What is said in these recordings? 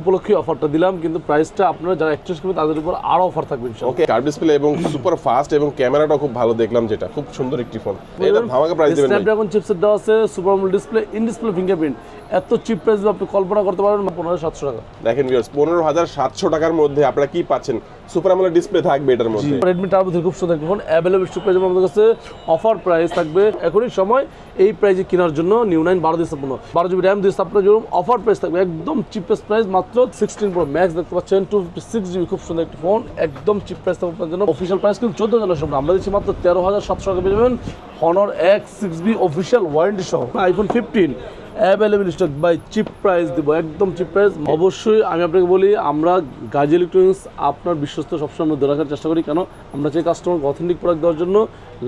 উপলক্ষে অফারটা দিলাম কিন্তু প্রাইসটা আপনারা যারা এক্সচেঞ্জ করবে তাদের উপর আরও অফার থাকবে ওকে কার্ভ ডিসপ্লে এবং সুপার ফাস্ট এবং ক্যামেরাটা খুব ভালো দেখলাম যেটা খুব সুন্দর একটি ফোন এটা ধামাকা প্রাইস দেবেন। স্ন্যাপড্রাগন চিপসেট দেওয়া আছে super AMOLED display in display fingerprint এত চিপ প্রাইস আপনি কল্পনা করতে পারবেন পনেরো সাতশো টাকা। দেখেন ভিউয়ার্স পনেরো হাজার সাতশো টাকার মধ্যে আপনারা কি পাচ্ছেন? সুপার আমলের ডিসপ্লে থাকবে এটার মধ্যে। রেডমি টার্বো খুব সুন্দর ফোন অ্যাভেলেবল স্টক পেয়ে আমাদের কাছে অফার প্রাইস থাকবে এখনই সময় এই প্রাইসে কেনার জন্য নিউ নাইন বারো দিন সম্পূর্ণ বারো জিবি র্যাম দিয়ে আপনার জন্য অফার প্রাইস থাকবে একদম চিপেস্ট প্রাইস মাত্র সিক্সটিন প্রো ম্যাক্স দেখতে পাচ্ছেন টু সিক্স জিবি খুব সুন্দর একটা ফোন একদম চিপ প্রাইস থাকবে আপনার জন্য। অফিসিয়াল প্রাইস কিন্তু চোদ্দ হাজার সম্পূর্ণ আমরা দিচ্ছি মাত্র তেরো হাজার সাতশো টাকা পেয়ে যাবেন Honor X six B official warranty সহ। IPhone fifteen available stock by cheap price দেবো একদম চিপ প্রাইস অবশ্যই আমি আপনাকে বলি আমরা গাজী ইলেকট্রনিক্স আপনার বিশ্বস্ত সবসময় ধরে রাখার চেষ্টা করি। কেন? আমরা চাই কাস্টমারকে অথেন্টিক প্রোডাক্ট দেওয়ার জন্য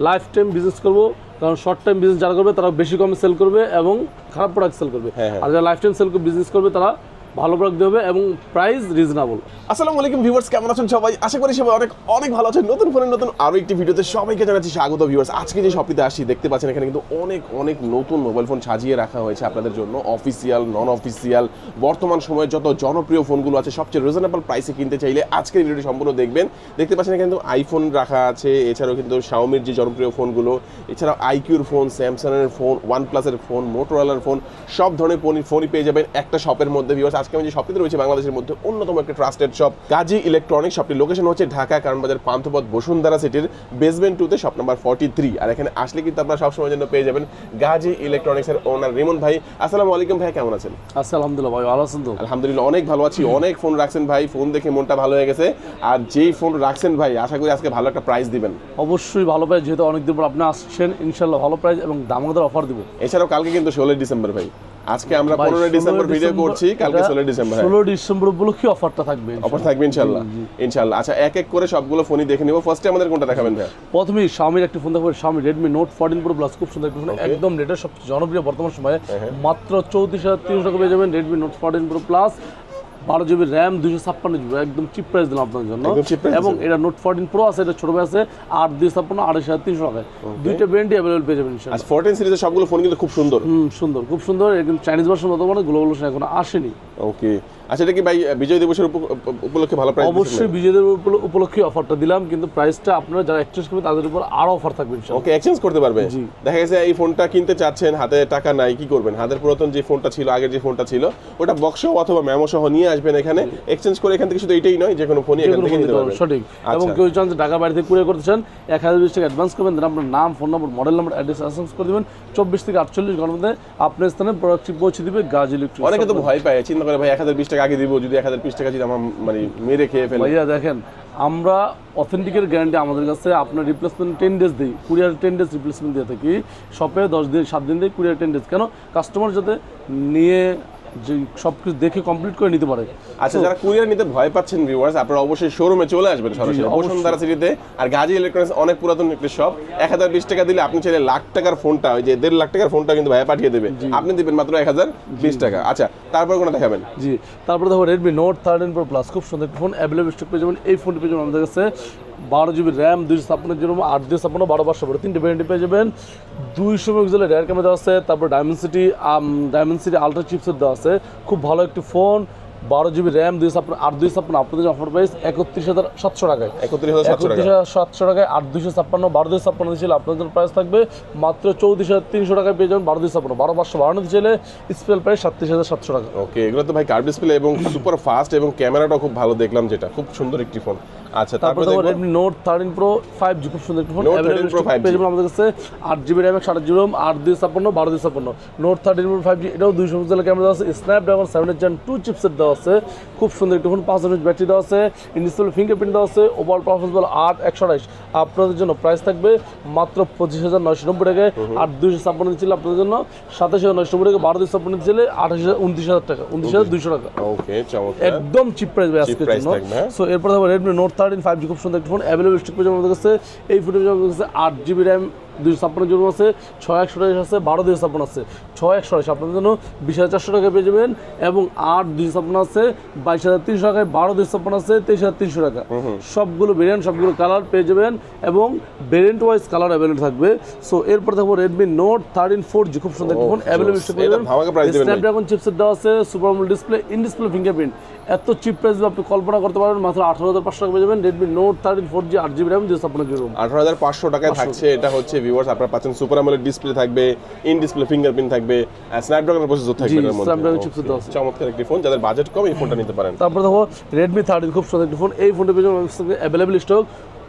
লাইফ টাইম বিজনেস করব। কারণ শর্ট টাইম বিজনেস যারা করবে তারা বেশি কমে সেল করবে এবং খারাপ প্রোডাক্ট সেল করবে। হ্যাঁ, হ্যাঁ। আর যারা লাইফ টাইম সেল বিজনেস করবে তারা ভালো প্রোডাক্ট হবে এবং প্রাইস রিজনেবল আসসালামু আলাইকুম ভিউয়ার্স কেমন আছেন সবাই? আশা করি সবাই অনেক অনেক ভালো আছেন। নতুন ফোনের নতুন আরও একটি ভিডিওতে সবাইকে জানাচ্ছি স্বাগত ভিউয়ার্স আজকে যে শপিতে আসি দেখতে পাচ্ছেন এখানে কিন্তু অনেক অনেক নতুন মোবাইল ফোন সাজিয়ে রাখা হয়েছে আপনাদের জন্য। অফিসিয়াল নন অফিসিয়াল বর্তমান সময়ে যত জনপ্রিয় ফোনগুলো আছে, সবচেয়ে রিজনেবল প্রাইসে কিনতে চাইলে আজকের ভিডিওটি সম্পূর্ণ দেখবেন। দেখতে পাচ্ছেন এখানে কিন্তু আইফোন রাখা আছে, এছাড়াও কিন্তু শাওমির যে জনপ্রিয় ফোনগুলো এছাড়াও আইকিউর ফোন স্যামসাংয়ের ফোন ওয়ান প্লাসের ফোন মোটোরোলার ফোন সব ধরনের ফোনই ফোনই পেয়ে যাবেন একটা শপের মধ্যে ভিউয়ার্স আজকে আমি যে শপটিতে রয়েছে বাংলাদেশের মধ্যে অন্যতম একটা ট্রাস্টেড শপ কাজী ইলেকট্রনিক্স শপটির লোকেশন হচ্ছে ঢাকা কারণবাজার পান্থপথ বসুন্ধরা সিটির বেসমেন্ট টুতে শপ নাম্বার ফর্টি থ্রি আর এখানে আসলে কিন্তু আপনারা সবসময় জন্য পেয়ে যাবেন গাজী ইলেকট্রনিক্সের ওনার রিমন ভাই। আসসালামু আলাইকুম ভাই কেমন আছেন? আলহামদুলিল্লাহ ভাই ভালো আছেন তো? আলহামদুলিল্লাহ অনেক ভালো আছি। অনেক ফোন রাখছেন ভাই ফোন দেখে মনটা ভালো হয়ে গেছে। আর যেই ফোন রাখছেন ভাই আশা করি আজকে ভালো একটা প্রাইস দিবেন। অবশ্যই ভালো প্রাইস যেহেতু অনেকদিন পর আপনি আসছেন ইনশাল্লাহ ভালো প্রাইস এবং দামোদর অফার দিব। এছাড়াও কালকে কিন্তু ষোলোই ডিসেম্বর ভাই। আজকে আমরা 15 ডিসেম্বর ভিডিও করছি কালকে ষোলোই ডিসেম্বর হ্যাঁ। ষোলো ডিসেম্বর উপলক্ষে অফারটা থাকবে অফার থাকবে ইনশাআল্লাহ ইনশাআল্লাহ আচ্ছা এক এক করে সবগুলো ফোনই দেখে নিব। ফার্স্টে আমাদের কোনটা দেখাবেন ভাই প্রথমেই শাওমির একটা ফোন দেখাবো। Xiaomi Redmi Note 14 Pro Plus খুব সুন্দর একটা ফোন একদম লেটেস্ট সবচেয়ে জনপ্রিয় বর্তমান সময়ে। হ্যাঁ, মাত্র চৌত্রিশ হাজার তিনশো টাকা পেয়ে যাবেন Redmi note fourteen pro plus বারো জিবি র্যাম দুশো ছাপ্পান্ন জিবি একদম চিপ প্রাইস দিলাম আপনার জন্য। এবং এটা নোট ফোরটিন প্রো আছে এটা ছোট আছে আট দুই ছাপ্পান্ন আড়াইশ হাজার তিনশো টাকায়। দুইটা ব্র্যান্ডই অ্যাভেলেবল পেয়ে যাবেন ইনশাল্লাহ ফোরটিন সিরিজের সবগুলো ফোন কিন্তু খুব সুন্দর। হুম সুন্দর খুব সুন্দর। একদম চাইনিজ ভার্সন মতো মানে গ্লোবাল এখন আসেনি। ওকে আচ্ছা এটা কি ভাই বিজয় দিবসের উপ- উপলক্ষে ভালো প্রাইস অবশ্যই বিজয়দের উপল- উপলক্ষে অফারটা দিলাম কিন্তু প্রাইসটা আপনারা যারা এক্সচেঞ্জ করবে তাদের উপর আরও অফার থাকবে ওকে এক্সচেঞ্জ করতে পারবে? দেখা গেছে এই ফোনটা কিনতে চাচ্ছেন হাতে টাকা নাই কি করবেন? হাতের পুরাতন যে ফোনটা ছিল আগের যে ফোনটা ছিল ওটা বক্স অথবা মেমো সহ নিয়ে আসবেন এখানে। এক্সচেঞ্জ করে এখান থেকে শুধু এটাই নয় যে কোনো ফোনই এখান থেকে নিতে পারবেন, সঠিক। আচ্ছা। এবং কেউ চান যে ঢাকা বাড়ি থেকে কুরিয়ার করতে চান এক হাজার বিশ টাকা অ্যাডভান্স করবেন দেন আপনার নাম phone number model number address essence করে দেবেন চব্বিশ থেকে আটচল্লিশ ঘণ্টার মধ্যে আপনার স্থানে প্রোডাক্টটি পৌঁছে দিবে গাজ ইলেকট্রিক অনেকে তো ভয় পায় চিন্তা করে ভাই এক হাজার বিশ টাকা আগে দিব, যদি এক হাজার পিস টাকা যদি আমার মানে মেরে খেয়ে ফেলে। ভাইয়া, দেখেন, আমরা অথেন্টিকের গ্যারান্টি আমাদের কাছে আপনার রিপ্লেসমেন্ট টেন ডেজ দিই। কুরিয়ার টেন ডেজ রিপ্লেসমেন্ট দিয়ে থাকি। শপে দশ দিন, সাত দিন দিই কুরিয়ার টেন ডেজ কেন? কাস্টমার যাতে নিয়ে যে সব কিছু দেখে কমপ্লিট করে নিতে পারে। আচ্ছা যারা কুরিয়ার নিতে ভয় পাচ্ছেন ভিউয়ার্স আপনারা অবশ্যই শোরুমে চলে আসবেন সরাসরি। বসুন্ধরা সিটিতে আর গাজী ইলেকট্রনিক্স অনেক পুরাতন একটি শপ এক হাজার বিশ টাকা দিলে আপনি চাইলে লাখ টাকার ফোনটা ওই যে দেড় লাখ টাকার ফোনটা কিন্তু ভাইয়া পাঠিয়ে দেবে। আপনি দিবেন মাত্র এক হাজার বিশ টাকা। আচ্ছা তারপর কোনো দেখাবেন? জি তারপর দেখো Redmi note thirteen pro plus খুব সুন্দর ফোন অ্যাভেলেবল স্টক পেয়ে যাবেন। এই ফোনটি পেয়ে যাবেন আমাদের কাছে বারো জিবি র্যাম দুইশো ছাপ্পান্ন জিরো আট দুশো ছাপ্পান্ন বারো পাঁচশো বারো তিনটে ভ্যারেন্টি পেয়ে যাবেন। দুইশো মেগাপিক্সেলের রেয়ার ক্যামেরা দেওয়া আছে তারপর ডায়মেন্সিটি ডায়মেন্সিটি আলট্রা চিপসেট দেওয়া আছে। খুব ভালো একটি ফোন বারো জিবি র্যাম দুই ছাপ্পান্ন আট দুই ছাপ্পান্ন আপনাদের অফার প্রাইস একত্রিশ হাজার সাতশো টাকায়। একত্রিশ হাজার সাতশো একত্রিশ হাজার সাতশো টাকায় আট দুইশো ছাপ্পান্ন বারো দুশো ছাপ্পান্ন ছিল আপনাদের জন্য প্রাইস থাকবে মাত্র চৌত্রিশ হাজার তিনশো টাকায় পেয়ে যাবেন বারো দুশো ছাপ্পান্ন বারো পাঁচশো বাড়ানো ছিলে স্পেল প্রাইস সাতত্রিশ হাজার সাতশো টাকা। ওকে এগুলো তো ভাই কার্ভ ডিসপ্লে এবং সুপার ফাস্ট এবং ক্যামেরাটাও খুব ভালো দেখলাম যেটা। খুব সুন্দর একটি ফোন আচ্ছা তারপর তারপরে দেখো Redmi note thirteen pro five G খুব সুন্দর একটি ফোন Note 13 Pro 5G পেয়ে যাবেন আমাদের কাছে আট জিবি র্যাম একশো আট জিবি র্যাম আট দুই ছাপ্পান্ন বারো দুই ছাপ্পান্ন। Note thirteen pro five G এটাও ক্যামেরা দেওয়া আছে। চিপসেট দেওয়া আছে। খুব সুন্দর একটি ফোন হাজার ব্যাটারি দেওয়া আছে। ইনডিসপ্লে ফিঙ্গারপ্রিন্ট দেওয়া আছে। পারফরমেন্স বল আট একশো আঠাইশ আপনাদের জন্য প্রাইস থাকবে মাত্র পঁচিশ হাজার নয়শো নব্বই টাকায়। আট দুইশো ছাপ্পান্ন ছিল আপনাদের জন্য। সাতাশ হাজার নয়শো নব্বই টাকা ছিল হাজার উনত্রিশ হাজার টাকা উনত্রিশ হাজার দুইশো টাকা। ওকে চমৎকার। একদম চিপ প্রাইস আজকের জন্য? সো এরপর Redmi note thirteen five G খুব সুন্দর একটি ফোন অ্যাভেলেবল স্টক পর্যন্ত আমাদের কাছে। এই ফোনটি আমাদের কাছে আট জিবি র্যাম দুইশো ছাপ্পান্ন জুম আছে ছয় একশো আঠাশ আছে বারো দুইশো ছাপ্পান্ন আছে। ছয় একশো আঠাশ আপনাদের জন্য বিশ হাজার চারশো টাকা পেয়ে যাবেন এবং আট দুইশো ছাপ্পান্ন আছে বাইশ হাজার তিনশো টাকায় বারো দুইশো ছাপ্পান্ন আছে তেইশ হাজার তিনশো টাকা। সবগুলো ভেরিয়েন্ট সবগুলো কালার পেয়ে যাবেন এবং ভেরিয়েন্ট ওয়াইজ কালার অ্যাভেলেবল থাকবে। সো এরপর থাকব Redmi note thirteen four G খুব সুন্দর ফোন অ্যাভেলেবল স্ন্যাপড্রাগন চিপসেট দেওয়া আছে super display in display fingerprint এত চিপ প্রাইস আপনি কল্পনা করতে পারবেন মাত্র আঠারো হাজার পাঁচশো টাকা পেয়ে যাবেন Redmi note thirteen four G আট জিবি র্যাম দুশো ছাপ্পান্ন জিবি রোম আঠারো হাজার পাঁচশো টাকায় থাকছে এটা হচ্ছে ভিউয়ার্স আপনারা পাচ্ছেন সুপার আমলের ডিসপ্লে থাকবে ইন ডিসপ্লে ফিঙ্গারপ্রিন্ট থাকবে স্ন্যাপড্রাগনের প্রসেসর থাকবে জি, এটার মধ্যে chipset আছে। চমৎকার একটি ফোন যাদের বাজেট কম এই ফোনটা নিতে পারেন। তারপর দেখো রেডমি থার্টিন খুব সুন্দর একটি ফোন এই ফোনটা যাবেন available stock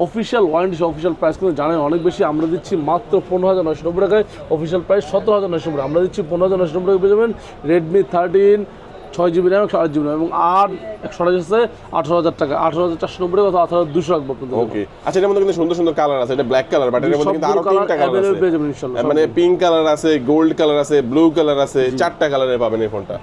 official warranty official price কিন্তু জানেন অনেক বেশি। আমরা দিচ্ছি মাত্র পনেরো হাজার নয়শো নব্বই টাকায়। অফিসিয়াল প্রাইস সতেরো হাজার নয়শো নব্বই আমরা দিচ্ছি পনেরো হাজার নয়শো নব্বই টাকা পেয়ে যাবেন রেডমি থার্টিন ছয় জিবি র্যাম একশো আট জিবি র্যাম এবং আট একশো আঠাশ আছে আঠারো হাজার টাকা। আঠারো হাজার চারশো নব্বই বা আঠারো হাজার দুশো রাখব আপনাদের। ওকে আচ্ছা এটার মধ্যে কিন্তু সুন্দর সুন্দর কালার আছে। এটা ব্ল্যাক কালার বাট এর মধ্যে কিন্তু আরও তিনটা কালার আছে। মানে পিঙ্ক কালার আছে গোল্ড কালার আছে ব্লু কালার আছে চারটা কালারে পাবেন এই ফোনটা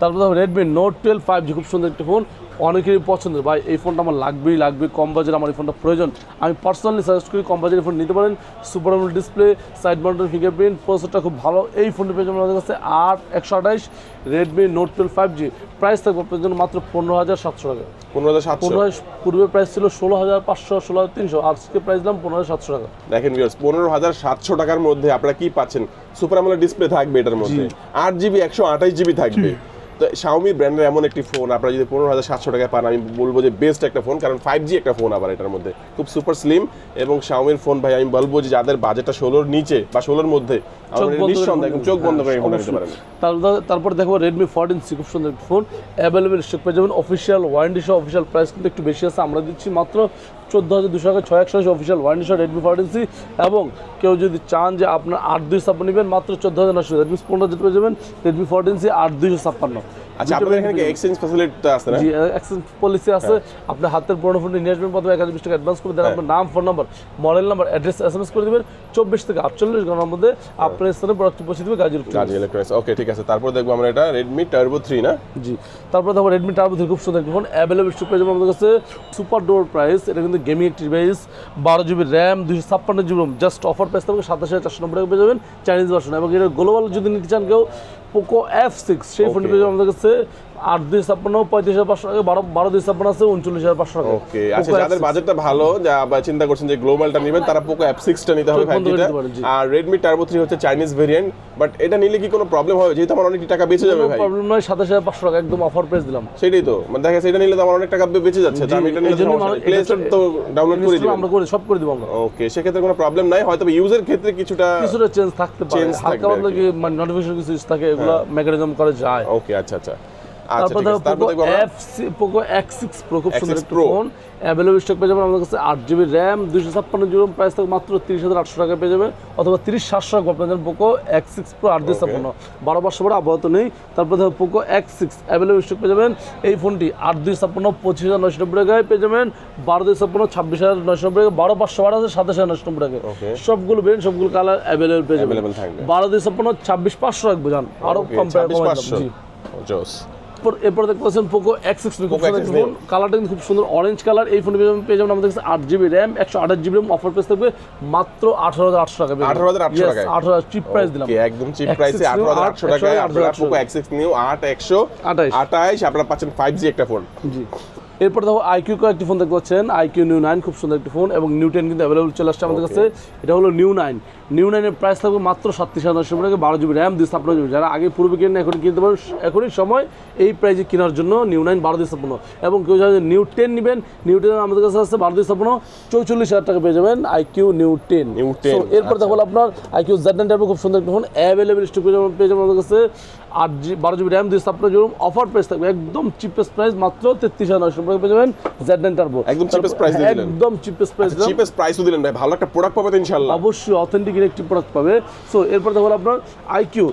তারপর দেখো Redmi note twelve five G খুব সুন্দর একটি ফোন অনেকেরই পছন্দের। ভাই এই ফোনটা আমার লাগবেই লাগবে কম বাজেট আমার এই ফোনটা প্রয়োজন। আমি পার্সোনালি সাজেস্ট করি কম বাজেটের ফোন নিতে পারেন। Super AMOLED display side mountain fingerprint প্রসেসরটা খুব ভালো। এই ফোনটি পেয়ে যাবেন আমাদের কাছে আট একশো আঠাইশ Redmi note twelve five G price থাকবে আপনার জন্য মাত্র পনেরো হাজার সাতশো টাকা। পনেরো হাজার সাতশো। পনেরো পূর্বে প্রাইস ছিল ষোলো হাজার পাঁচশো ষোলো হাজার তিনশো। আজকে প্রাইস দিলাম পনেরো হাজার সাতশো টাকা। দেখেন ভিউয়ার্স পনেরো হাজার সাতশো টাকার মধ্যে আপনারা কি পাচ্ছেন? সুপার আমলের ডিসপ্লে থাকবে এটার মধ্যে। আট জিবি একশো আঠাশ জিবি থাকবে। তো শাওমি ব্র্যান্ডের এমন একটি ফোন আপনারা যদি পনেরো হাজার সাতশো টাকায় পান আমি বলব যে বেস্ট একটা ফোন কারণ ফাইভ জি একটা ফোন আবার এটার মধ্যে। খুব সুপার স্লিম এবং শাওমির ফোন ভাই আমি বলব যে যাদের বাজেটটা ষোলোর নিচে বা ষোলোর মধ্যে চোখ বন্ধ করে নিঃসন্দেহে একদম চোখ বন্ধ করে এই নিতে পারেন। তারপর তারপর দেখো রেডমি ফোরটিন সি খুব সুন্দর ফোন অ্যাভেলেবেল স্টক পেয়ে যাবেন অফিসিয়াল ওয়ারেন্টি সহ অফিসিয়াল প্রাইস কিন্তু একটু বেশি আছে আমরা দিচ্ছি মাত্র চোদ্দ হাজার দুশো টাকা, ছয় একশো অফিসিয়াল ওয়ারেন্টি সহ রেডমি ফোরটিন সি এবং কেউ যদি চান যে আপনার আট দুই ছাপ্পান্ন নেবেন, মাত্র চোদ্দ হাজার নশো রেডমি পনেরো হাজার পেয়ে যাবেন রেডমি ফোরটিন সি আট দুইশো ছাপ্পান্ন। আচ্ছা আপনাদের এখানে এক্সচেঞ্জ ফ্যাসিলিটি আছে না? জি এক্সচেঞ্জ পলিসি আছে। আপনার হাতের পুরোনো নিয়ে আসবেন প্রথমে এক হাজার বিশ টাকা অ্যাডভান্স করে দেন। আপনার নাম phone number model number address S M S করে দেবেন। চব্বিশ থেকে আটচল্লিশ ঘণ্টার মধ্যে আপনার স্থানে প্রোডাক্ট পৌঁছে দেবে গাজীর গাড়ি ইলেকট্রনিক্স ওকে ঠিক আছে। তারপর দেখব আমরা এটা রেডমি টার্বো থ্রি না? জি। তারপরে দেখো রেডমি টার্বো থ্রি খুব সুন্দর ফোন অ্যাভেলেবল পেয়ে যাব আমাদের কাছে সুপার ডোর প্রাইস এটা কিন্তু গেমিং একটি ডিভাইস বারো জিবি র্যাম দুশো ছাপ্পান্ন জিবি জাস্ট অফার প্রাইস থাকবে সাতাশ হাজার চারশো নব্বই টাকা পেয়ে যাবেন। চাইনিজ ভার্সন এবং এটা গ্লোবাল যদি নিতে চান কেউ পোকো এফ সিক্স সেই ফোনটি আমাদের কাছে আট দুই ছাপ্পান্ন পঁয়ত্রিশ হাজার পাঁচশো টাকা বারো বারো দুই ছাপ্পান্ন আছে উনচল্লিশ হাজার পাঁচশো টাকা। ওকে আচ্ছা যাদের বাজেটটা ভালো যা চিন্তা করছেন যে গ্লোবালটা নেবেন তারা পোকো অ্যাপ সিক্সটা নিতে হবে। আর রেডমি টার্বো থ্রি হচ্ছে চাইনিজ ভেরিয়েন্ট বাট এটা নিলে কি কোনো প্রবলেম হবে? যেহেতু আমার অনেক টাকা বেঁচে যাবে ভাই। প্রবলেম নয় সাতাশ হাজার পাঁচশো টাকা একদম অফার প্রাইস দিলাম। সেটাই তো মানে দেখা এটা নিলে তো আমার অনেক টাকা বেঁচে যাচ্ছে তো আমি এটা নিলে প্লে স্টোর তো- ডাউনলোড করে দিবেন। আমরা করে সব করে দিব আমরা। ওকে সেক্ষেত্রে কোনো প্রবলেম নাই হয়তো ইউজের ক্ষেত্রে কিছুটা কিছুটা চেঞ্জ থাকতে পারে। হালকা পাতলা মানে নোটিফিকেশন কিছু থাকে এগুলো মেকানিজম করা যায়। ওকে আচ্ছা আচ্ছা। তারপর দেখো F Poco X six pro খুব সুন্দর একটা ফোন। অ্যাভেলেবল স্টক পেয়ে যাবেন আমাদের কাছে আট জিবি র্যাম দুশো ছাপ্পান্ন জিবি প্রাইস মাত্র তিরিশ হাজার আটশো টাকা পেয়ে যাবেন অথবা তিরিশ সাতশো টাকা পোকো এক্স সিক্স প্রো আট দুশো ছাপ্পান্ন। বারো পাঁচশো আপাতত নেই। তারপর দেখো Poco X six available stock পেয়ে যাবেন। এই ফোনটি আট দুই ছাপ্পান্ন পঁচিশ হাজার নয়শো নব্বই টাকায় পেয়ে যাবেন। বারো দুই ছাপ্পান্ন ছাব্বিশ হাজার নয়শো নব্বই টাকা বারো পাঁচশো বারো আছে সাতাশ হাজার নয়শো নব্বই টাকা. সবগুলো বেন সবগুলো কালার অ্যাভেলেবল পেয়ে যাবেন। বারো দুই ছাপ্পান্ন ছাব্বিশ পাঁচশো রাখব জান। আরও কম 26,500 জি। জোস এরপর- দেখতে পাচ্ছেন পোকো এক্স সিক্স খুব Poco সুন্দর X6 একটা ফোন কালারটা কিন্তু খুব সুন্দর। অরেঞ্জ কালার এই ফোনটি পেয়ে যাবেন আমাদের কাছে আট জিবি র্যাম একশো আঠাশ জিবি র্যাম অফার প্রাইস থাকবে মাত্র আঠারো হাজার আটশো টাকা 18,800 টাকায়? আঠারো হাজার চিপ প্রাইস দিলাম। একদম চিপ X6 প্রাইসে আঠারো হাজার আটশো টাকা আটশো পোকো এক্স সিক্স নিউ আট একশো আঠাইশ। আঠাইশ আপনারা পাচ্ছেন ফাইভ জি একটা ফোন জি। এরপর দেখো আইকিউ একটি ফোন দেখতে পাচ্ছেন। আইকিউ নিউ নাইন খুব সুন্দর একটি ফোন এবং নিউ টেন কিন্তু অ্যাভেলেবল চলে আসছে আমাদের কাছে। এটা হলো নিউ নাইন নিউ নাইনের প্রাইস থাকবে মাত্র সাতত্রিশ হাজার নশো টাকা বারো জিবি র্যাম দুই ছাপ্পান্ন জিবি যারা আগে পূর্বে কিনে এখন কিনতে পারেন। এখনই সময় এই প্রাইজে কেনার জন্য নিউ নাইন বারো দুই ছাপ্পান্ন এবং কেউ যদি নিউ টেন নেবেন নিউ টেন আমাদের কাছে আছে বারো দুই ছাপ্পান্ন চৌচল্লিশ হাজার টাকা পেয়ে যাবেন iQOO Neo ten Neo ten এরপর দেখো আপনার আইকিউ জেড নাইন টাইপের খুব সুন্দর একটা ফোন অ্যাভেলেবল স্টক পেয়ে যাবেন পেয়ে যাবেন আমাদের কাছে। আট জি বারো জিবি র্যাম দুই ছাপ্পান্ন জিবি অফার প্রাইস থাকবে একদম চিপেস্ট প্রাইস মাত্র তেত্রিশ হাজার নশো পেয়ে যাবেন জেড নাইন টার্বো একদম cheapest price দিলেন। একদম চিপেস্ট প্রাইস চিপেস্ট প্রাইসও দিলেন ভাই ভালো একটা প্রোডাক্ট পাবে তো অবশ্যই অথেন্টিক ইলেকট্রিক প্রোডাক্ট পাবে। সো এরপর দেখো আপনার iQOO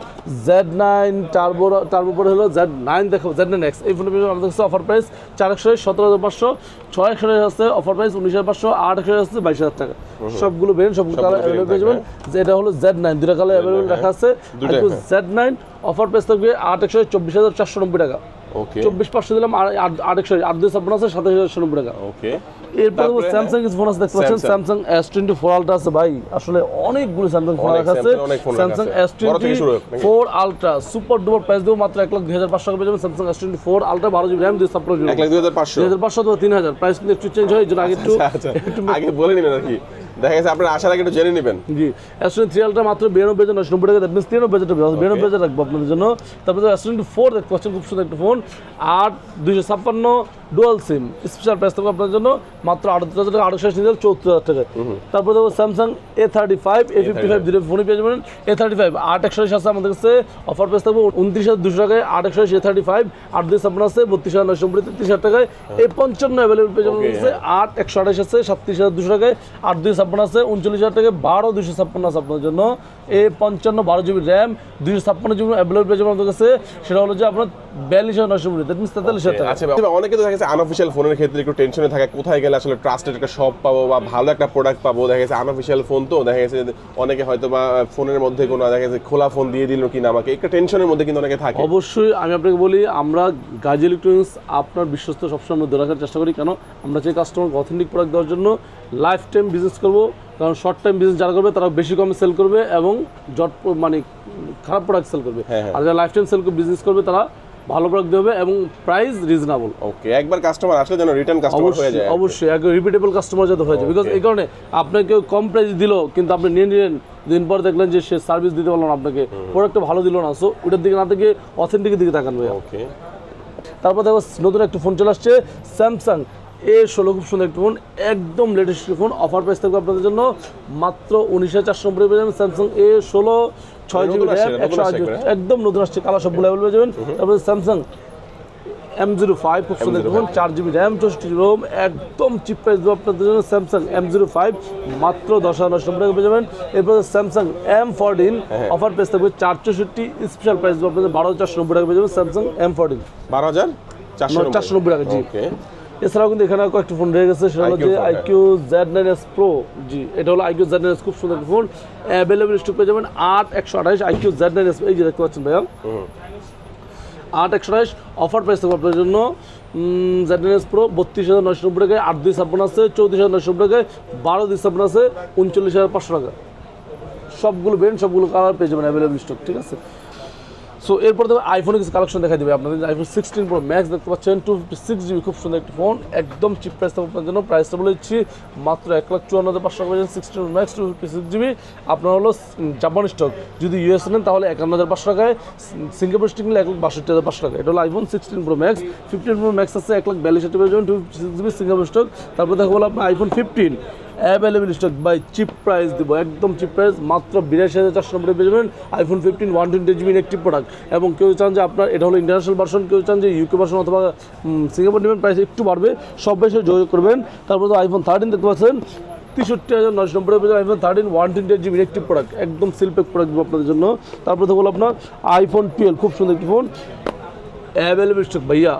Z nine turbo turbo পরে হলো জেড নাইন দেখো জেড নাইন এক্স এই ফোনের আমাদের কাছে অফার প্রাইস চার একশো সতেরো হাজার পাঁচশো ছয় একশো আছে অফার প্রাইস উনিশ হাজার পাঁচশো আট একশো আছে বাইশ হাজার টাকা। সবগুলো বেরেন সবগুলো কালার variant অ্যাভেলেবল পেয়ে যাবেন। এটা হলো জেড নাইন দুটা কালার অ্যাভেলেবল রাখা আছে। জেড নাইন অফার প্রাইস থাকবে আট একশো চব্বিশ হাজার চারশো নব্বই টাকা. চব্বিশ পাঁচশো দিলাম আর আট- দুই ছাপ্পান্ন আছে সাতাশ হাজার নব্বই টাকা। ওকে এরপর স্যামসাং ফোন আছে দেখতে পাচ্ছেন? Samsung S twenty four Ultra আছে ভাই। আসলে অনেকগুলো স্যামসাং ফোন আছে। Samsung. S twenty? Four Ultra super duper price দেবো মাত্র এক লাখ দুই হাজার পাঁচশো টাকা পেয়ে যাবেন Samsung S twenty four Ultra বারো জিবি র্যাম দুই ছাপ্পান্ন জিবি এক লাখ দুই হাজার পাঁচশো। দুই হাজার পাঁচশো তিন হাজার। প্রাইস কিন্তু একটু চেঞ্জ হয় জন্য আগে একটু আচ্ছা। আগে বলে নিবেন আর কি। দেখা গেছে আপনার আসার আগে একটু জেনে নেবেন। জি অ্যাস্ট্রোন থ্রি আলট্রা মাত্র বিরানব্বই হাজার নশো নব্বই টাকা দ্যাট মিনস তিরানব্বই হাজার টাকা বিরানব্বই হাজার রাখব আপনাদের জন্য। তারপরে অ্যাস্ট্রোন ফোর দেখতে পাচ্ছেন খুব সুন্দর একটা ফোন আট দুইশো ছাপ্পান্ন ডুয়াল সিম স্পেশাল প্রাইস থাকবে আপনার জন্য মাত্র আটত্রিশ হাজার টাকা আটশো নিয়ে চৌত্রিশ হাজার টাকা। তারপরে দেখব Samsung A thirty five A fifty five zero ফোনই পেয়ে যাবেন। এ থার্টি ফাইভ আট একশো আছে আমাদের কাছে। অফার প্রাইস থাকবে উনত্রিশ হাজার দুশো টাকায় আট একশো এ থার্টি ফাইভ আট দুই ছাপ্পান্ন আছে বত্রিশ হাজার নয়শো নব্বই তেত্রিশ হাজার টাকায়। এই পঞ্চান্ন অ্যাভেলেবল পেয়ে যাবেন কাছে। আট একশো আঠাশ আছে সাতত্রিশ হাজার দুশো টাকায় আট দুই ছাপ্পান্ন আছে উনচল্লিশ হাজার টাকায় বারো দুশো ছাপ্পান্ন আছে আপনার জন্য। এ পঞ্চান্ন বারো জিবি র্যাম দুইশো ছাপ্পান্ন জিবি অ্যাভেলেবল পেয়ে যাবেন আমাদের কাছে। সেটা হলো যে আপনার বিয়াল্লিশ হাজার নয়শো নব্বই দ্যাট মিনস তেতাল্লিশ হাজার টাকা। আচ্ছা অনেকে তো দেখা গেছে আনঅফিসিয়াল ফোনের ক্ষেত্রে একটু টেনশনে থাকে কোথায় গেলে আসলে ট্রাস্টেড একটা শপ পাবো বা ভালো একটা প্রোডাক্ট পাবো। দেখা গেছে আনঅফিসিয়াল ফোন তো দেখা গেছে অনেকে হয়তো বা ফোনের মধ্যে কোনো দেখা গেছে খোলা ফোন দিয়ে দিল কিনা আমাকে। একটা টেনশনের মধ্যে কিন্তু অনেকে থাকে। অবশ্যই আমি আপনাকে বলি আমরা গাজী ইলেকট্রনিক্স আপনার বিশ্বস্ত সবসময় ধরে রাখার চেষ্টা করি। কেন? আমরা চাই কাস্টমারকে অথেন্টিক প্রোডাক্ট দেওয়ার জন্য লাইফ টাইম বিজনেস করব। কারণ শর্ট টাইম বিজনেস যারা করবে তারা বেশি কমে সেল করবে এবং জট মানে খারাপ প্রোডাক্ট সেল করবে। হ্যাঁ, হ্যাঁ। আর যারা লাইফ টাইম সেল বিজনেস করবে তারা ভালো প্রোডাক্ট দেবে এবং প্রাইস রিজনেবল ওকে একবার কাস্টমার আসলে যেন রিটার্ন কাস্টমার হয়ে যায় অবশ্যই একদম রিপিটেবল কাস্টমার যাতে হয়ে যায়। বিকজ এই কারণে আপনাকে কম প্রাইস দিল কিন্তু আপনি নিয়ে নিলেন দিন পর দেখলেন যে সে সার্ভিস দিতে পারল না আপনাকে প্রোডাক্টটা ভালো দিল না। সো ওটার দিকে না থেকে অথেন্টিকের দিকে তাকান ভাইয়া। ওকে তারপর দেখো নতুন একটা ফোন চলে আসছে স্যামসাং এ ষোলো খুব সুন্দর একটা ফোন একদম লেটেস্ট ফোন অফার প্রাইস থাকবে আপনাদের জন্য মাত্র উনিশ হাজার চারশো নব্বই পেয়ে যাবেন স্যামসাং এ ষোলো ছয় জিবি র্যাম একশো আট একদম নতুন আসছে কালার সবগুলো অ্যাভেলেবল পেয়ে যাবেন। তারপরে স্যামসাং এম জিরো ফাইভ খুব সুন্দর ফোন চার জিবি র্যাম চৌষট্টি রোম একদম চিপ প্রাইস দেবো আপনাদের জন্য স্যামসাং এম জিরো ফাইভ মাত্র দশ হাজার নশো টাকা পেয়ে যাবেন। এরপরে Samsung M fourteen offer price থাকবে চার চৌষট্টি স্পেশাল প্রাইস দেবো আপনাদের বারো হাজার চারশো নব্বই টাকা পেয়ে যাবেন স্যামসাং এম ফোরটিন বারো হাজার চারশো চারশো নব্বই টাকা জি। এছাড়াও কিন্তু এখানে কয়েকটি ফোন রয়ে গেছে সেটা হলো যে iQOO Z nine S pro G এটা হলো আইকিউ জেড নাইন এস খুব সুন্দর ফোন অ্যাভেলেবল স্টক পেয়ে যাবেন আট একশো আঠাশ আইকিউ জেড নাইন এস এই যে দেখতে পাচ্ছেন ভাইয়া। আট একশো আঠাশ অফার প্রাইস থাকবে আপনার জন্য। জেড নাইন এস প্রো বত্রিশ হাজার নয়শো নব্বই টাকায় আট দুই ছাপ্পান্ন আছে চৌত্রিশ হাজার নয়শো নব্বই টাকায় বারো দুই ছাপ্পান্ন আছে উনচল্লিশ হাজার পাঁচশো টাকা। সবগুলো ব্র্যান্ড সবগুলো কালার পেয়ে যাবেন অ্যাভেলেবল স্টক ঠিক আছে? সো এরপর দেখবেন আইফোনের কিছু কালেকশন দেখা দেবে আপনাদের। আইফোন সিক্সটিন প্রো ম্যাক্স দেখতে পাচ্ছেন টু ফিফটি সিক্স জিবি খুব সুন্দর একটা ফোন একদম চিপ প্রাইস আপনার জন্য। প্রাইসটা বলে দিচ্ছি, মাত্র এক লাখ চুয়ান্ন হাজার পাঁচশো টাকা sixteen max two fifty six GB আপনার হলো জাপান স্টক যদি ইউএস নেন, তাহলে একান্ন হাজার পাঁচশো টাকায়। সিঙ্গাপুর স্টিক নিলে এক লাখ বাষট্টি হাজার পাঁচশো টাকা এটা হলো iPhone sixteen pro max fifteen pro max আছে, এক লাখ বিয়াল্লিশ হাজার যাবেন two fifty six GB Singapore stock তারপর দেখা বলো আপনার iPhone fifteen available stock by cheap price দেবো। একদম চিপ প্রাইস মাত্র বিরাশি হাজার চারশো নব্বই পেয়ে যাবেন iPhone fifteen one twenty GB একটি প্রোডাক্ট এবং কেউ চান যে আপনার, এটা হলো ইন্টারন্যাশনাল ভার্সন কেউ চান যে ইউকে ভার্সন অথবা সিঙ্গাপুর নেবেন প্রাইস একটু বাড়বে, সব বেশি যোগাযোগ করবেন। তারপর তো আইফোন থার্টিন দেখতে পাচ্ছেন, তেষট্টি হাজার নশো নব্বই পেয়ে iPhone thirteen one twenty GB একটি প্রোডাক্ট একদম সিলপেক প্রোডাক্ট দিব আপনাদের জন্য। তারপর তো বলো আপনার আইফোন টুয়েলভ খুব সুন্দর একটি ফোন অ্যাভেলেবল স্টক ভাইয়া।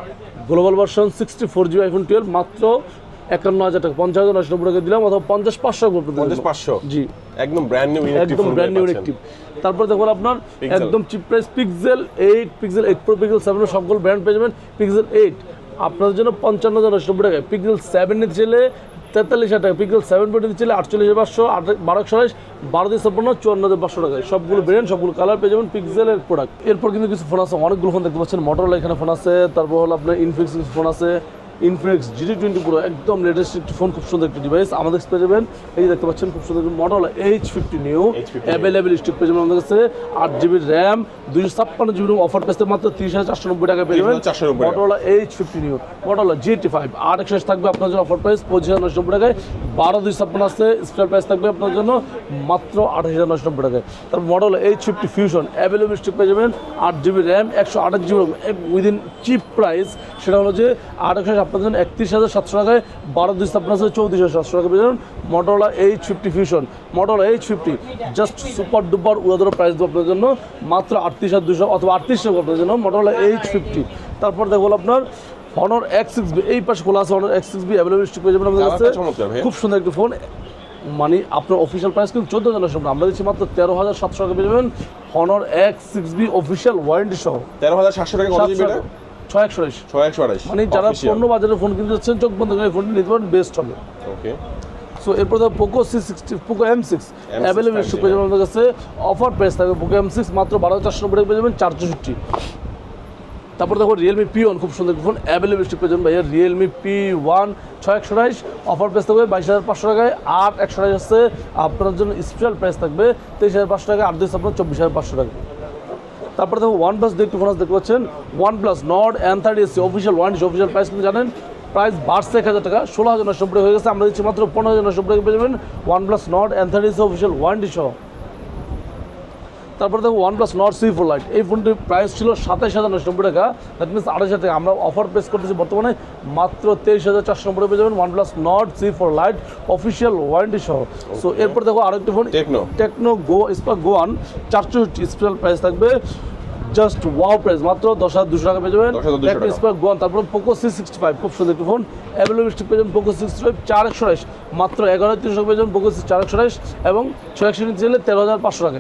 Global version sixty four GB iPhone twelve মাত্র একান্ন হাজার টাকা পঞ্চাশ হাজার নশো টাকা দিলাম অথবা পঞ্চাশ পাঁচশো পঞ্চাশ পাঁচশো? জি। একদম ব্র্যান্ড নিউ একদম ব্র্যান্ড নিউ তারপর দেখুন আপনার একদম cheap price Pixel eight Pixel eight pro Pixel seven সবগুলো ব্র্যান্ড পেয়ে যাবেন। পিক্সেল এইট আপনাদের জন্য পঞ্চান্ন হাজার নশো টাকা। পিক্সেল সেভেন নিতে চাইলে তেতাল্লিশ হাজার টাকা পিক্সেল সেভেন প্রো নিতে চাইলে আটচল্লিশ হাজার পাঁচশো আট বারো একশো বারো দিয়ে ছাপ্পান্ন চুয়ান্ন হাজার পাঁচশো টাকা। সবগুলো ব্র্যান্ড সবগুলো কালার পেয়ে যাবেন পিক্সেলের প্রোডাক্ট এরপর কিন্তু কিছু ফোন আছে অনেকগুলো ফোন দেখতে পাচ্ছেন। মোটরলা এখানে ফোন আছে তারপর হলো আপনার ইনফিক্স ফোন আছে। ইনফিনিক্স জিডি টোয়েন্টি প্রো একদম লেটেস্ট একটি ফোন খুব সুন্দর একটি ডিভাইস আমাদের কাছে পেয়ে যাবেন। এই যে দেখতে পাচ্ছেন খুব সুন্দর model edge fifty new available stock পেয়ে যাবেন আমাদের কাছে। আট জিবি র্যাম দুইশো ছাপ্পান্ন জিবি অফার পেতে মাত্র তিরিশ হাজার চারশো নব্বই টাকা পেয়ে যাবেন। 30,490 টাকা। Model edge fifty new model GT five আট একশো থাকবে আপনার জন্য অফার প্রাইস পঁচিশ হাজার নশো নব্বই টাকায়। বারো দুই ছাপ্পান্ন আছে স্পেশাল প্রাইস থাকবে আপনার জন্য মাত্র আঠাশ হাজার নশো নব্বই টাকায়। তারপর model edge fifty fusion available stock পেয়ে যাবেন। আট জিবি র্যাম একশো আঠাশ জিবি উইদিন চিপ প্রাইস সেটা হলো যে আট একশো আপনার জন্য একত্রিশ হাজার সাতশো টাকায় বারো দুই আপনার আছে চৌত্রিশ হাজার সাতশো টাকা পেয়ে যাবেন মডেলা edge fifty fusion মডেলা edge fifty just super duper উড়াদুরা price দেবো আপনার জন্য মাত্র আটত্রিশ হাজার দুশো অথবা আটত্রিশ টাকা আপনার জন্য মডেলা এইচ ফিফটি তারপর দেখব আপনার হনর এক্স সিক্স বি এই পাশে খোলা আছে Honor X six B available stock পেয়ে যাবেন আমাদের কাছে। খুব সুন্দর একটি ফোন মানে আপনার অফিসিয়াল প্রাইস কিন্তু চোদ্দ হাজার সামনে আমরা দিচ্ছি মাত্র তেরো হাজার সাতশো টাকা পেয়ে যাবেন Honor X six B official warranty সহ। তেরো হাজার সাতশো টাকা ছয় একশো আঠাশ ছয় একশো আঠাশ মানে যারা পণ্য বাজারে ফোন কিনতে যাচ্ছেন চোখ বন্ধ করে ফোনটি নিতে পারেন বেস্ট হবে। ওকে সো এরপর দেখো Poco C sixty Poco M six available stock পেয়ে যাবেন আমাদের কাছে অফার প্রাইস থাকবে পোকো এম সিক্স মাত্র বারো চারশো নব্বই পেয়ে যাবেন চার চৌষট্টি তারপর দেখো রিয়েলমি পি ওয়ান খুব সুন্দর ফোন অ্যাভেলেবল স্টক ভাইয়া। রিয়েলমি পি ওয়ান ছয় একশো আঠাইশ অফার প্রাইস থাকবে বাইশ হাজার পাঁচশো টাকায় আট একশো আঠাইশ আছে। আপনার জন্য স্পেশাল প্রাইস থাকবে তেইশ হাজার পাঁচশো টাকা আট দিন আপনার চব্বিশ হাজার পাঁচশো টাকা তারপরে দেখো ওয়ান প্লাস দেখতে ফোন দেখতে পাচ্ছেন। One plus Nord N thirty SE official one official price কিন্তু জানেন। প্রাইস বাড়ছে এক হাজার টাকা, ষোলো হাজার নশো হয়ে গেছে। আমরা দিচ্ছি মাত্র পনেরো হাজার নশো পেয়ে যাবেন। One plus Nord N thirty SE official one সহ। তারপরে দেখো one plus Nord C four lite এই ফোনটির প্রাইস ছিল সাতাশ হাজার নশো নব্বই টাকা। দ্যাট মিনস আঠাশ হাজার টাকা। আমরা অফার প্রেস করতেছি বর্তমানে মাত্র তেইশ হাজার চারশো নব্বই পেয়ে যাবেন one plus Nord C four lite official warranty সহ সো এরপর দেখো আরেকটি phone Tecno Tecno go Spark go one চারশো স্পেশাল প্রাইস থাকবে। জাস্ট ওয়াও প্রাইস মাত্র দশ হাজার দুশো টাকা পেয়ে যাবেন। স্পার্ক গোয়ান তারপর পোকো সি সিক্সটি ফাইভ খুব সুন্দর একটি ফোন অ্যাভেলেবল স্টিক পেয়ে যাবেন পোকো সিক্সটি ফাইভ চার একশো আঠাইশ মাত্র এগারো হাজার তিনশো পেয়ে যাবেন পোকো চার একশো আঠাইশ এবং ছয় একশো নিচে গেলে তেরো হাজার পাঁচশো টাকা।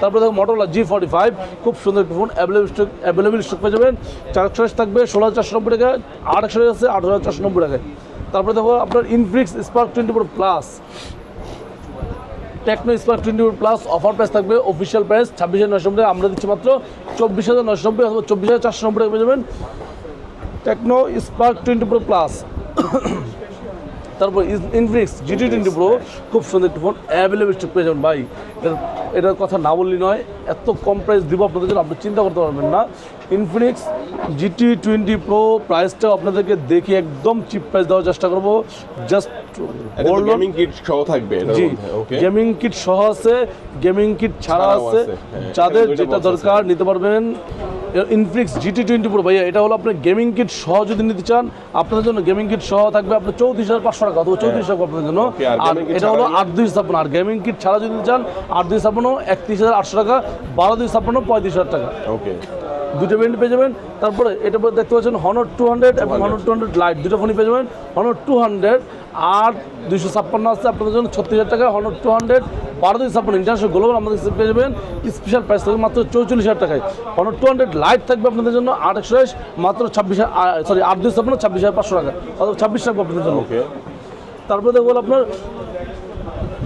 তারপরে দেখো মোটরলা জি ফর্টি ফাইভ খুব সুন্দর একটি phone available stock available stock পেয়ে যাবেন। চার একশো আঠাইশ থাকবে ষোলো হাজার চারশো নব্বই টাকা আট একশো আছে আট হাজার চারশো নব্বই টাকায়। তারপরে দেখো আপনার Infinix Spark twenty four plus Tecno Spark twenty plus offer price থাকবে অফিসিয়াল প্রাইস ছাব্বিশ হাজার নশো নব্বই। আমরা দিচ্ছি মাত্র চব্বিশ হাজার নশো নব্বই অথবা চব্বিশ হাজার চারশো নব্বই পেয়ে যাবেন। Tecno Spark twenty four plus তারপর ইনফিনিক্স জিটি টোয়েন্টি প্রো খুব সুন্দর একটি ফোন অ্যাভেলেবল স্টক পেয়ে যাবেন ভাই। এটার কথা না বললি নয়, এত কম প্রাইস দিব আপনাদের জন্য, আপনি চিন্তা করতে পারবেন না। ইনফিনিক্স জিটি টোয়েন্টি প্রো প্রাইসটাও আপনাদেরকে দেখে একদম চিপ প্রাইস দেওয়ার চেষ্টা করব। জাস্ট গেমিং কিট সহ থাকবে জি গেমিং কিট সহ আছে গেমিং কিট ছাড়া আছে। হ্যাঁ, যাদের যেটা। দরকার নিতে পারবেন। ইনফ্লিক্স জিটি টোয়েন্টি প্রো ভাইয়া এটা হলো আপনার গেমিং কিট সহ যদি নিতে চান আপনাদের জন্য গেমিং কিট সহ থাকবে আপনার চৌত্রিশ হাজার পাঁচশো টাকা অথবা চৌত্রিশ টাকা আপনাদের জন্য। আর আর gaming kit এটা হলো আট দুই স্থাপন আর গেমিং কিট ছাড়া যদি নিতে চান আট দুই ছাপ্পান্ন একত্রিশ হাজার আটশো টাকা বারো দুই ছাপ্পান্ন পঁয়ত্রিশ হাজার টাকা। ওকে দুটো ব্যান্ড পেয়ে যাবেন। তারপরে এটা পরে দেখতে পাচ্ছেন হনর টু হান্ড্রেড এবং হনর টু হান্ড্রেড লাইট দুটো ফোনই পেয়ে যাবেন। হনর টু হান্ড্রেড আর দুইশো ছাপ্পান্ন আছে। আপনাদের জন্য ছত্রিশ হাজার টাকা। হনর টু হান্ড্রেড বারো দুই ছাপ্পান্ন। ইন্টারন্যাশনাল গ্লোবাল আমাদের কাছে পেয়ে যাবেন। স্পেশাল প্রাইস থাকবে মাত্র চৌচল্লিশ হাজার টাকায়। হনর টু হান্ড্রেড লাইট থাকবে আপনাদের জন্য আট একশো মাত্র ছাব্বিশ সরি আট দুই ছাপ্পান্ন ছাব্বিশ হাজার পাঁচশো টাকা। অথবা ছাব্বিশ টাকা আপনাদের জন্য। ওকে তারপরে দেখব আপনার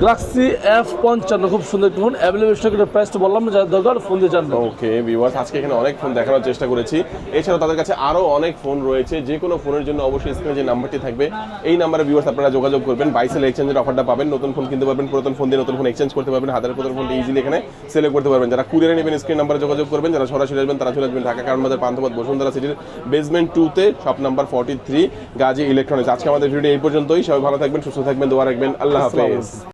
গ্লাক্সি এফ পঞ্চান্ন খুব সুন্দর ফোন অ্যাভেলেবল স্টকের প্রাইসটা বললাম না দরকার ফোন দিয়ে জানবেন। ওকে ভিউয়ার্স আজকে এখানে অনেক ফোন দেখানোর চেষ্টা করেছি। এছাড়াও তাদের কাছে আরও অনেক ফোন রয়েছে যে কোনো ফোনের জন্য অবশ্যই স্ক্রিনে যে নাম্বারটি থাকবে এই নাম্বারে ভিউয়ার্স আপনারা যোগাযোগ করবেন বাইসেল এক্সচেঞ্জের অফারটা পাবেন নতুন ফোন কিনতে পারবেন পুরাতন ফোন দিয়ে নতুন ফোন এক্সচেঞ্জ করতে পারবেন হাতের পুরাতন ফোনটি ইজিলি এখানে সেলে করতে পারবেন। যারা কুরিয়ারে নেবেন স্ক্রিন নাম্বারে যোগাযোগ করবেন যারা সরাসরি আসবেন তারা চলে আসবেন ঢাকা কারণ বাজার পান্থপথ বসুন্ধরা সিটির বেসমেন্ট টুতে shop number forty three Gazi electronics আজকে আমাদের ভিডিও এই পর্যন্তই সবাই ভালো থাকবেন সুস্থ থাকবেন দোয়া রাখবেন আল্লাহ হাফেজ।